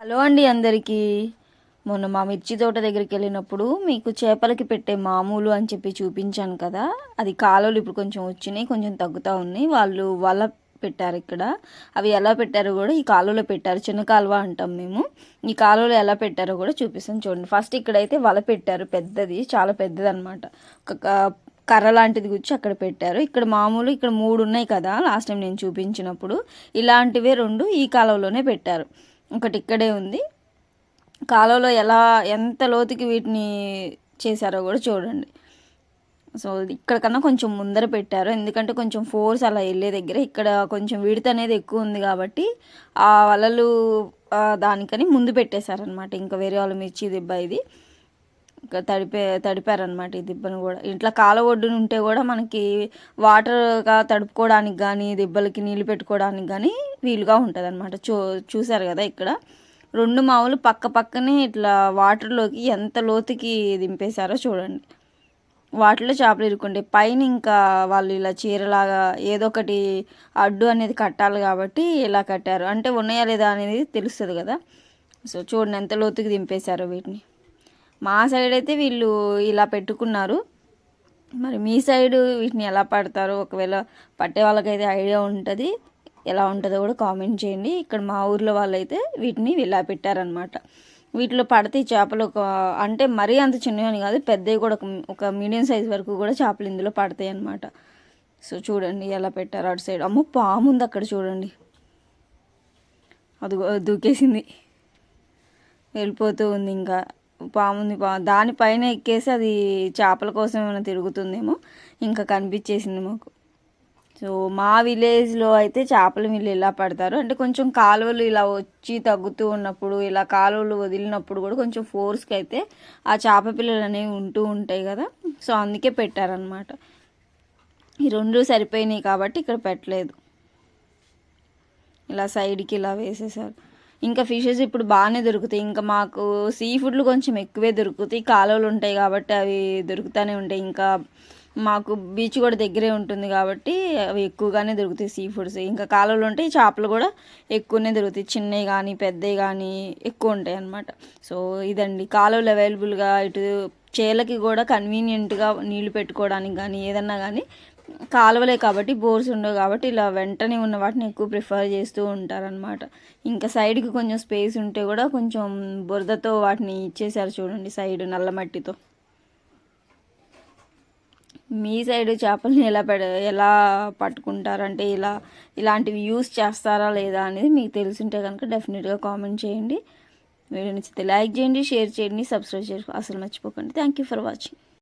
Hello అండి అందరికీ. మొన్న మా మిర్చి తోట దగ్గరికి వెళ్ళినప్పుడు మీకు చేపలకి పెట్టే మామూలు అని చెప్పి చూపించాను కదా. అది కాలువలు ఇప్పుడు కొంచెం వచ్చినాయి కొంచెం తగ్గుతూ ఉన్నాయి. వాళ్ళు వల పెట్టారు ఇక్కడ. అవి ఎలా పెట్టారో కూడా ఈ కాలువలో పెట్టారు. చిన్న కాలువ అంటాం మేము. ఈ కాలువలో ఎలా పెట్టారో కూడా చూపిస్తాను చూడండి. ఫస్ట్ ఇక్కడైతే వల పెట్టారు పెద్దది చాలా పెద్దది అనమాట ఒక కర్ర లాంటిది గుచ్చి అక్కడ పెట్టారు. ఇక్కడ మామూలు ఇక్కడ మూడు ఉన్నాయి కదా లాస్ట్ టైం నేను చూపించినప్పుడు. ఇలాంటివే రెండు ఈ కాలువలోనే పెట్టారు. ఒకటి ఇక్కడే ఉంది. కాలువలో ఎలా ఎంత లోతుకి వీటిని చేశారో కూడా చూడండి. సో ఇక్కడ కన్నా కొంచెం ముందర పెట్టారు. ఎందుకంటే కొంచెం ఫోర్స్ అలా వెళ్ళే దగ్గర ఇక్కడ కొంచెం విడత అనేది ఎక్కువ ఉంది కాబట్టి ఆ వలలు దానికని ముందు పెట్టేశారనమాట ఇంకా వేరే వాళ్ళ మిర్చి దెబ్బ ఇది. తడిపే తడిపారనమాట ఈ దిబ్బను కూడా. ఇట్లా కాల ఒడ్డున ఉంటే కూడా మనకి వాటర్గా తడుపుకోవడానికి కానీ దిబ్బలకి నీళ్ళు పెట్టుకోవడానికి కానీ వీలుగా ఉంటుంది అనమాట చూ చూసారు కదా ఇక్కడ? రెండు మామూలు పక్క పక్కనే ఇట్లా వాటర్లోకి ఎంత లోతుకి దింపేశారో చూడండి. వాటిలో చేపలు ఇరుక్కుంటాయి పైన ఇంకా వాళ్ళు ఇలా చీరలాగా ఏదో ఒకటి అడ్డు అనేది కట్టాలి కాబట్టి ఇలా కట్టారు. అంటే ఉన్నాయా లేదా అనేది తెలుస్తుంది కదా? సో చూడండి ఎంత లోతుకి దింపేశారో వీటిని. మా సైడ్ అయితే వీళ్ళు ఇలా పెట్టుకున్నారు. మరి మీ సైడ్ వీటిని ఎలా పడతారో? ఒకవేళ పట్టే వాళ్ళకైతే ఐడియా ఉంటుంది ఎలా ఉంటుందో కూడా కామెంట్ చేయండి. ఇక్కడ మా ఊర్లో వాళ్ళైతే వీటిని ఇలా పెట్టారనమాట వీటిలో పడితే చేపలు ఒక అంటే మరీ అంత చిన్నవి కాదు పెద్దవి కూడా ఒక ఒక మీడియం సైజ్ వరకు కూడా చేపలు ఇందులో పడతాయి అన్నమాట. సో చూడండి ఎలా పెట్టారు అటు సైడ్. అమ్మో పాము ఉంది అక్కడ చూడండి. అది దూకేసింది. వెళ్ళిపోతూ ఉంది ఇంకా. పాముంది పా దానిపైన ఎక్కేసి అది చేపల కోసం ఏమైనా తిరుగుతుందేమో ఇంకా కనిపించేసింది మాకు. సో మా విలేజ్లో అయితే చేపలు వీళ్ళు ఇలా పడతారు? అంటే కొంచెం కాలువలు ఇలా వచ్చి తగ్గుతూ ఉన్నప్పుడు ఇలా కాలువలు వదిలినప్పుడు కూడా కొంచెం ఫోర్స్కి అయితే ఆ చేప పిల్లలు అనేవి ఉంటూ ఉంటాయి కదా? సో అందుకే పెట్టారనమాట ఈ రెండు సరిపోయినాయి కాబట్టి ఇక్కడ పెట్టలేదు. ఇలా సైడ్కి ఇలా వేసేసారు. ఇంకా ఫిషెస్ ఇప్పుడు బాగానే దొరుకుతాయి. ఇంకా మాకు సీ ఫుడ్లు కొంచెం ఎక్కువే దొరుకుతాయి. కాలువలు ఉంటాయి కాబట్టి అవి దొరుకుతూనే ఉంటాయి. ఇంకా మాకు బీచ్ కూడా దగ్గరే ఉంటుంది కాబట్టి అవి ఎక్కువగానే దొరుకుతాయి సీ ఫుడ్స్. ఇంకా కాలువలు ఉంటాయి చేపలు కూడా ఎక్కువనే దొరుకుతాయి. చిన్నవి కానీ పెద్దవి కానీ ఎక్కువ ఉంటాయి అన్నమాట. సో ఇదండి. కాలువలు అవైలబుల్గా ఇటు చేలకి కూడా కన్వీనియంట్గా నీళ్ళు పెట్టుకోవడానికి కానీ ఏదన్నా కానీ కాలువలే కాబట్టి బోర్స్ ఉండవు కాబట్టి ఇలా వెంటనే ఉన్న వాటిని ఎక్కువ ప్రిఫర్ చేస్తూ ఉంటారనమాట ఇంకా సైడ్కి కొంచెం స్పేస్ ఉంటే కూడా కొంచెం బురదతో వాటిని ఇచ్చేసారు చూడండి సైడ్ నల్ల మట్టితో. మీ సైడ్ చేపల్ని ఎలా పెడ ఎలా పట్టుకుంటారంటే ఇలా ఇలాంటివి యూస్ చేస్తారా లేదా అనేది మీకు తెలిసింటే కనుక డెఫినెట్గా కామెంట్ చేయండి. వీడియో నచ్చితే లైక్ చేయండి షేర్ చేయండి సబ్స్క్రైబ్ చేసుకో అసలు మర్చిపోకండి. Thank you for watching.